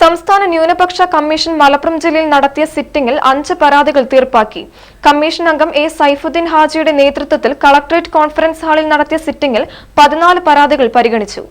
സംസ്ഥാന ന്യൂനപക്ഷ കമ്മീഷൻ മലപ്പുറം ജില്ലയിൽ നടത്തിയ സിറ്റിംഗിൽ അഞ്ച് പരാതികൾ തീർപ്പാക്കി. കമ്മീഷൻ അംഗം എ സൈഫുദ്ദീൻ ഹാജിയുടെ നേതൃത്വത്തിൽ കളക്ടറേറ്റ് കോൺഫറൻസ് ഹാളിൽ നടത്തിയ സിറ്റിംഗിൽ പതിനാല് പരാതികൾ പരിഗണിച്ചു.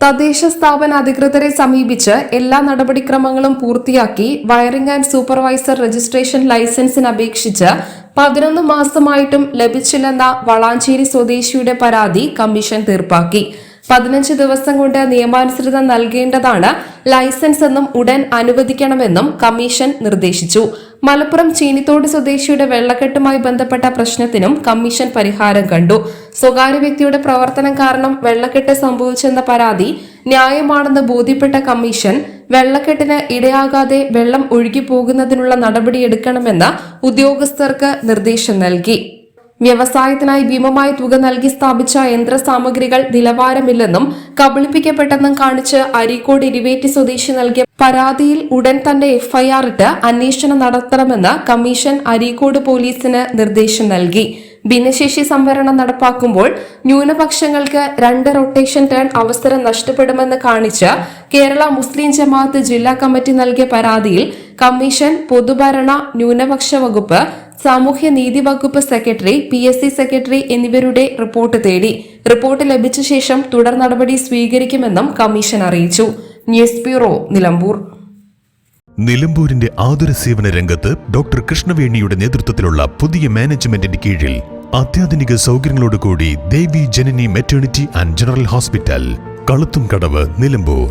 തദ്ദേശ സ്ഥാപന അധികൃതരെ സമീപിച്ച് എല്ലാ നടപടിക്രമങ്ങളും പൂർത്തിയാക്കി വയറിംഗ് ആൻഡ് സൂപ്പർവൈസർ രജിസ്ട്രേഷൻ ലൈസൻസിന് അപേക്ഷിച്ച് പതിനൊന്ന് മാസമായിട്ടും ലഭിച്ചില്ലെന്ന വളാഞ്ചേരി സ്വദേശിയുടെ പരാതി കമ്മീഷൻ തീർപ്പാക്കി. പതിനഞ്ച് ദിവസം കൊണ്ട് നിയമാനുസൃതം നൽകേണ്ടതാണ് ലൈസൻസ് എന്നും ഉടൻ അനുവദിക്കണമെന്നും കമ്മീഷൻ നിർദ്ദേശിച്ചു. മലപ്പുറം ചീനിത്തോട് സ്വദേശിയുടെ വെള്ളക്കെട്ടുമായി ബന്ധപ്പെട്ട പ്രശ്നത്തിനും കമ്മീഷൻ പരിഹാരം കണ്ടു. സ്വകാര്യ വ്യക്തിയുടെ പ്രവർത്തനം കാരണം വെള്ളക്കെട്ട് സംഭവിച്ചെന്ന പരാതി ന്യായമാണെന്ന് ബോധ്യപ്പെട്ട കമ്മീഷൻ വെള്ളക്കെട്ടിന് ഇടയാകാതെ വെള്ളം ഒഴുകി ഒഴുകിപ്പോകുന്നതിനുള്ള നടപടിയെടുക്കണമെന്ന് ഉദ്യോഗസ്ഥർക്ക് നിർദ്ദേശം നൽകി. വ്യവസായത്തിനായി ഭീമമായ തുക നൽകി സ്ഥാപിച്ച യന്ത്ര സാമഗ്രികൾ നിലവാരമില്ലെന്നും കബളിപ്പിക്കപ്പെട്ടെന്നും കാണിച്ച് അരീക്കോട് ഇരുവേറ്റി സ്വദേശി നൽകിയ പരാതിയിൽ ഉടൻ തന്നെ എഫ്ഐആർ ഇട്ട് അന്വേഷണം നടത്തണമെന്ന് കമ്മീഷൻ അരീക്കോട് പോലീസിന് നിർദ്ദേശം നൽകി. ഭിന്നശേഷി സംവരണം നടപ്പാക്കുമ്പോൾ ന്യൂനപക്ഷങ്ങൾക്ക് രണ്ട് റൊട്ടേഷൻ ടേൺ അവസരം നഷ്ടപ്പെടുമെന്ന് കാണിച്ച് കേരള മുസ്ലിം ജമാഅത്ത് ജില്ലാ കമ്മിറ്റി നൽകിയ പരാതിയിൽ കമ്മീഷൻ പൊതുഭരണ ന്യൂനപക്ഷ വകുപ്പ് സാമൂഹ്യ നീതി വകുപ്പ് secretary P S C secretary എന്നിവരുടെ റിപ്പോർട്ട് തേടി. റിപ്പോർട്ട് ലഭിച്ച ശേഷം തുടർ നടപടി സ്വീകരിക്കുമെന്നും കമ്മീഷൻ അറിയിച്ചു. News bureau Nilambur. നിലമ്പൂരിന്റെ ആതുര സേവന രംഗത്ത് ഡോക്ടർ കൃഷ്ണവേണിയുടെ നേതൃത്വത്തിലുള്ള പുതിയ മാനേജ്മെന്റിന്റെ കീഴിൽ അത്യാധുനിക സൗകര്യങ്ങളോടുകൂടി Devi Janani maternity and general hospital Kaluthumkadavu Nilambur.